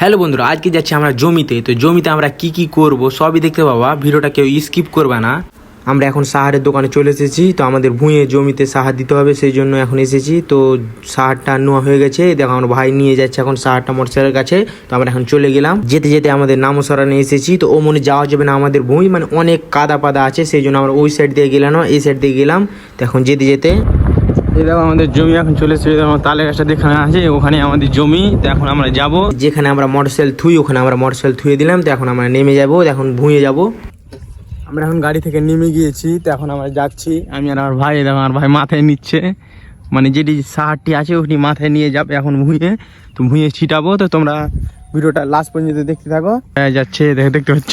Hello বন্ধুরা, আজকে যাচ্ছি আমরা জমিতে। তো জমিতে আমরা কি কি করব সবই দেখতে পাবা ভিডিওটা কেউ স্কিপ করবে না। আমরা এখন সাহারের দোকানে চলে এসেছি, তো আমাদের ভুঁয়ে জমিতে সাহার দিতে হবে, সেই জন্য এখন এসেছি। তো সাহারটা নোয়া হয়ে গেছে, দেখো আমার ভাই নিয়ে যাচ্ছে এখন সাহারটা মোটরসাইকেলের কাছে, তো আমরা এখন চলে গেলাম। যেতে যেতে আমাদের নামসরানে এসেছি, তো ও মনে যাওয়া যাবে না আমাদের ভুঁই মানে অনেক কাদা পাদা আছে, সেই জন্য আমরা ওই সাইড দিয়ে গেলাম, এই সাইড দিয়ে গেলাম। তো এখন যেতে যেতে দেখো আমাদের জমি এখন চলে এসেছে আমার তালে গাছটা যেখানে আছে, ওখানে আমাদের জমি। তো এখন আমরা যাব। যেখানে আমরা মোটরসাইকেল থুই, ওখানে আমরা মোটরসাইকেল থুয়ে দিলাম। তো এখন আমরা নেমে যাব এখন ভুঁয়ে যাব। আমরা এখন গাড়ি থেকে নেমে গিয়েছি, তো এখন আমরা যাচ্ছি। আমি আর আমার ভাই দেখো আমার ভাই মাথায় নিচ্ছে। মানে যেটি সাহারটি আছে, ওটি মাথায় নিয়ে যাবে এখন ভুঁয়ে তো ভুঁয়ে ছিটাবো। তো তোমরা ভিডিওটা লাস্ট পর্যন্ত দেখতে থাকো। হ্যাঁ যাচ্ছে, দেখে দেখতে পাচ্ছ,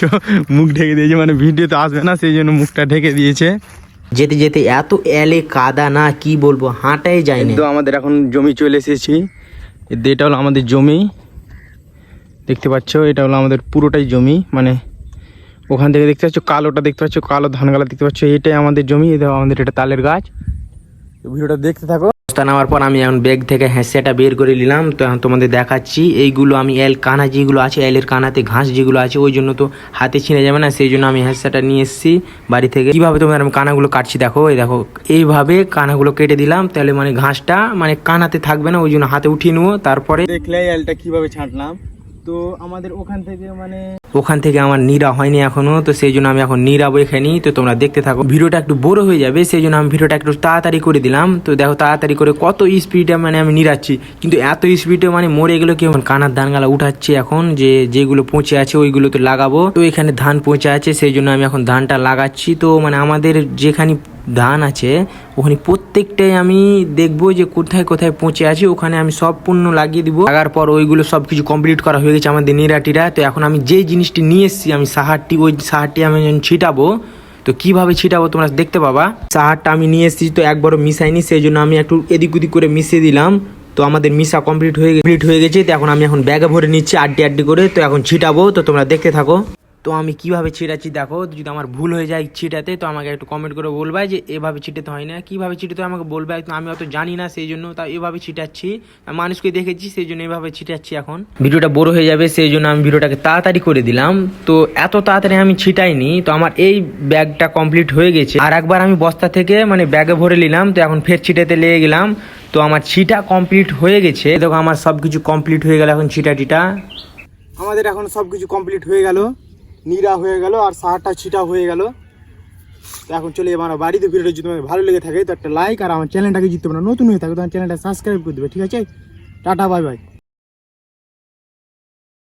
মুখ ঢেকে দিয়েছে। মানে ভিডিও তো আসবে না, সেই জন্য মুখটা ঢেকে দিয়েছে। যেতে যেতে এত এলে কাদা না কি বলব হাঁটাই যায় না তো আমাদের এখন জমি চলে এসেছি। এটা হলো আমাদের জমি। দেখতে পাচ্ছ এটা হলো আমাদের পুরোটাই জমি। মানে ওখান থেকে দেখতে পাচ্ছ কালোটা দেখতে পাচ্ছ কালো ধানগালা দেখতে পাচ্ছ এটাই আমাদের জমি। এটা আমাদের এটা তালের গাছ। ভিডিওটা দেখতে থাকো। বস্তা নেওয়ার পর আমি এখন ব্যাগ থেকে হ্যাঁসিয়াটা বের করে নিলাম। তো এখন তোমাদের দেখাচ্ছি, এইগুলো আমি এল কানা যেগুলো আছে, এলের কানাতে ঘাস যেগুলো আছে, ওই জন্য তো হাতে ছিঁড়ে যাবে না, সেই জন্য আমি হ্যাঁসিয়াটা নিয়ে এসেছি বাড়ি থেকে। কীভাবে তোমাদের আমি কানাগুলো কাটছি দেখো, এই দেখো, এইভাবে কানাগুলো কেটে দিলাম, তাহলে মানে ঘাসটা মানে কানাতে থাকবে না, ওই জন্য হাতে উঠিয়ে নেব, তারপরে দেখলে এলটা কীভাবে ছাঁটলাম। তো আমাদের ওখান থেকে মানে ওখান থেকে আমার নিরা হয়নি এখনও, তো সেই জন্য আমি এখন নিরাবো এখানে তো তোমরা দেখতে থাকো। ভিডিওটা একটু বড় হয়ে যাবে, সেই জন্য আমি ভিডিওটা একটু তাড়াতাড়ি করে দিলাম। তো দেখো তাড়াতাড়ি করে কত স্পিডে মানে আমি নিরাচ্ছি। কিন্তু এত স্পিডে মানে মরে গেলো কেমন কানার ধানগালা উঠাচ্ছি এখন, যে যেগুলো পচে আছে ওইগুলো তো লাগাবো। তো এখানে ধান পচে আছে, সেই জন্য আমি এখন ধানটা লাগাচ্ছি। তো মানে আমাদের যেখানে ধান আছে, ওখানে প্রত্যেকটাই আমি দেখব যে কোথায় কোথায় পৌঁছে আছে, ওখানে আমি সব পণ্য লাগিয়ে দিব। লাগার পর ওইগুলো সব কিছু কমপ্লিট করা হয়ে গেছে আমাদের নিরাটিরা। তো এখন আমি যে জিনিসটি নিয়ে এসেছি, আমি সাহারটি, ওই সাহারটি আমি ছিটাবো, তো কীভাবে ছিটাবো তোমরা দেখতে পাবা? সাহারটা আমি নিয়ে এসেছি, তো একবারও মিশাইনি, সেই জন্য আমি একটু এদিক ওদিক করে মিশিয়ে দিলাম। তো আমাদের মিশা কমপ্লিট হয়ে কমপ্লিট হয়ে গেছে, তো এখন আমি এখন ব্যাগে ভরে নিচ্ছি আড্ডি আড্ডি করে, তো এখন ছিটাবো, তো তোমরা দেখতে থাকো। তো আমি কীভাবে ছিটাচ্ছি দেখো, যদি আমার ভুল হয়ে যায় ছিটাতে তো আমাকে একটু কমেন্ট করে বলবে যে, এভাবে ছিটাতে হয় না। কীভাবে ছিটাতে আমাকে বলবে? আমি অত জানি না সেই জন্য তা এভাবে ছিটাচ্ছি মানুষকে দেখেছি সেই জন্য এভাবে ছিটাচ্ছি এখন। ভিডিওটা বড় হয়ে যাবে সেই জন্য আমি ভিডিওটাকে তাড়াতাড়ি করে দিলাম। তো এত তাড়াতাড়ি আমি ছিটাইনি, তো আমার এই ব্যাগটা কমপ্লিট হয়ে গেছে। আর একবার আমি বস্তা থেকে মানে ব্যাগে ভরে নিলাম, তো এখন ফের ছিটাতে লেগে গেলাম। তো আমার ছিটা কমপ্লিট হয়ে গেছে। দেখো, আমার সব কিছু কমপ্লিট হয়ে গেল এখন ছিটা টিটা আমাদের এখন সব কিছু কমপ্লিট হয়ে গেল। নিরা হয়ে গেল আর সাহারটা ছিটা হয়ে গেল। এখন চলে যাব আমার বাড়িতে। ভিডিওটা যদি তোমার ভালো লেগে থাকে, তো একটা লাইক আর আমার চ্যানেলটাকে যদি পারো নতুন হয়ে থাকে তোমার চ্যানেলটা সাবস্ক্রাইব করে দেবে, ঠিক আছে? Tata bye bye